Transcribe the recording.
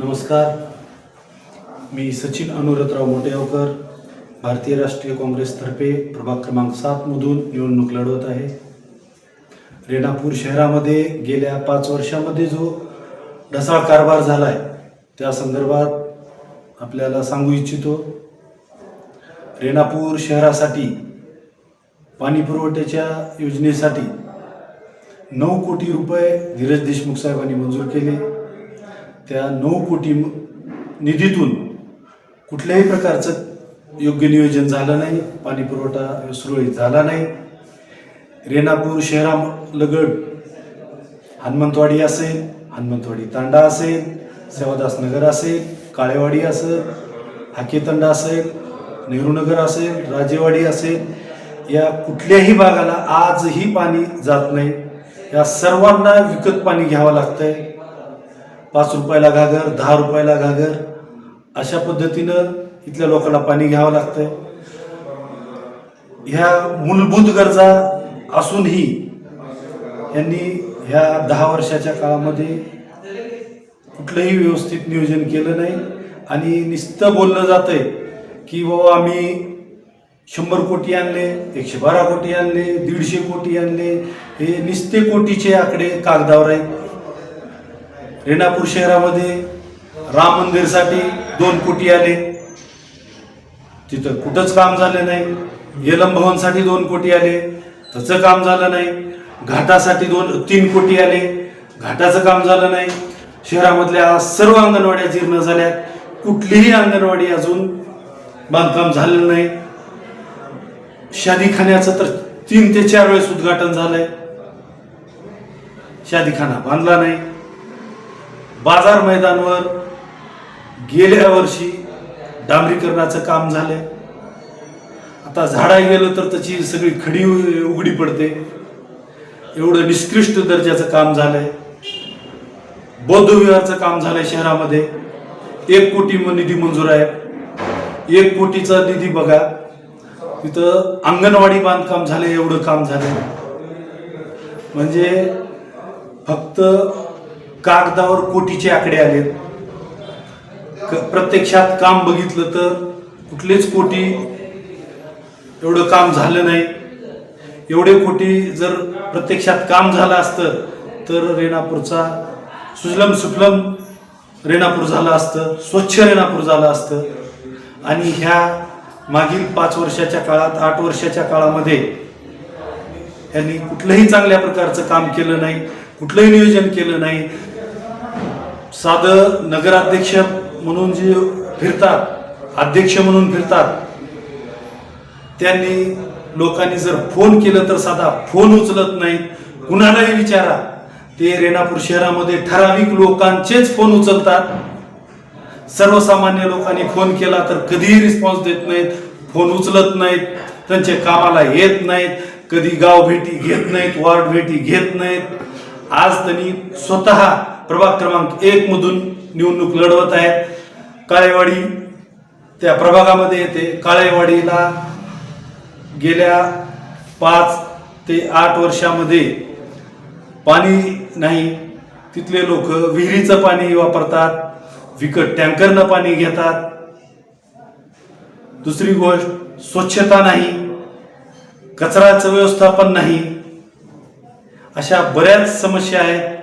नमस्कार. मी सचिन अनुरतराव मोटेगावकर भारतीय राष्ट्रीय काँग्रेसतर्फे प्रभाग क्रमांक सातमधून निवडणूक लढवत आहे. रेणापूर शहरामध्ये गेल्या पाच वर्षामध्ये जो ढसाळ कारभार झाला आहे त्या संदर्भात आपल्याला सांगू इच्छितो. रेणापूर शहरासाठी पाणी पुरवठ्याच्या योजनेसाठी नऊ कोटी रुपये धीरज देशमुख साहेबांनी मंजूर केले. त्या नऊ कोटी निधीतून कुठल्याही प्रकारचं योग्य नियोजन झालं नाही पाणी पुरवठा सुरळीत झाला नाही. रेणापूर शहरालगड हनुमंतवाडी असेल हनुमंतवाडी तांडा असेल सेवादास नगर असेल काळेवाडी असेल हाकेतंडा असेल नेहरूनगर असेल राजेवाडी असेल या कुठल्याही भागाला आजही पाणी जात नाही. या सर्वांना विकत पाणी घ्यावं लागतंय. पाच रुपयाला घागर दहा रुपयाला घागर अशा पद्धतीनं इथल्या लोकांना पाणी घ्यावं लागतंय. ह्या मूलभूत गरजा असूनही यांनी ह्या दहा वर्षाच्या काळामध्ये कुठलंही व्यवस्थित नियोजन केलं नाही आणि नुसतं बोललं जातंय की बाबा आम्ही शंभर कोटी आणले एकशे बारा कोटी आणले दीडशे कोटी आणले हे निस्ते कोटीचे आकडे कागदावर आहेत. रेणापूर शहरामध्ये राम मंदिरसाठी दोन कोटी आले. तिथं कुठंच काम झालं नाही. येलम भवनसाठी दोन कोटी आले. त्याचं काम झालं नाही. घाटासाठी दोन तीन कोटी आले. घाटाचं काम झालं नाही. शहरामधल्या सर्व अंगणवाड्या जीर्ण झाल्या कुठलीही अंगणवाडी अजून बांधकाम झालेलं नाही. शादीखान्याचं तर तीन ते चार वेळेस उद्घाटन झालंय. शादीखाना बांधला नाही. बाजार मैदानवर गेल्या वर्षी डांबरीकरणाचं काम झालंय. आता झाडा गेलं तर त्याची सगळी खडी उ- उघडी पडते. एवढं निष्कृष्ट दर्जाचं काम झालंय. बौद्धविहारचं काम झालंय शहरामध्ये. एक कोटी निधी मंजूर आहे. एक कोटीचा निधी बघा. तिथं अंगणवाडी बांधकाम झाले एवढं काम झालंय. म्हणजे फक्त कागदावर कोटीचे आकडे आले क- प्रत्यक्षात काम बघितलं तर कुठलेच कोटी एवढं काम झालं नाही. एवढे कोटी जर प्रत्यक्षात काम झालं असतं तर रेणापूरचा सुजलम सुफलम रेणापूर झालं असतं स्वच्छ रेणापूर झालं असतं. आणि ह्या मागील पाच वर्षाच्या काळात आठ वर्षाच्या काळामध्ये यांनी कुठलंही चांगल्या प्रकारचं काम केलं नाही कुठलंही नियोजन केलं नाही. साधं नगराध्यक्ष म्हणून जे फिरतात अध्यक्ष म्हणून फिरतात त्यांनी लोकांनी जर फोन केलं तर साधा फोन उचलत नाहीत. कुणालाही विचारा. ते रेणापूर शहरामध्ये ठराविक लोकांचेच फोन उचलतात. सर्वसामान्य लोकांनी फोन केला तर कधीही रिस्पॉन्स देत नाहीत. फोन उचलत नाहीत. त्यांचे कामाला येत नाहीत. कधी गाव भेटी घेत नाहीत वार्ड भेटी घेत नाहीत. आज त्यांनी स्वतः प्रभाग क्रमांक एक मधून निवडणूक लढवत आहेत. काळेवाडी त्या प्रभागामध्ये येते. काळेवाडीला गेल्या पाच ते आठ वर्षामध्ये पाणी नाही तिथले लोक विहिरीचं पाणी वापरतात विकत टँकरनं पाणी घेतात. दुसरी गोष्ट स्वच्छता नाही कचराचं व्यवस्थापन नाही. अशा बऱ्याच समस्या आहेत.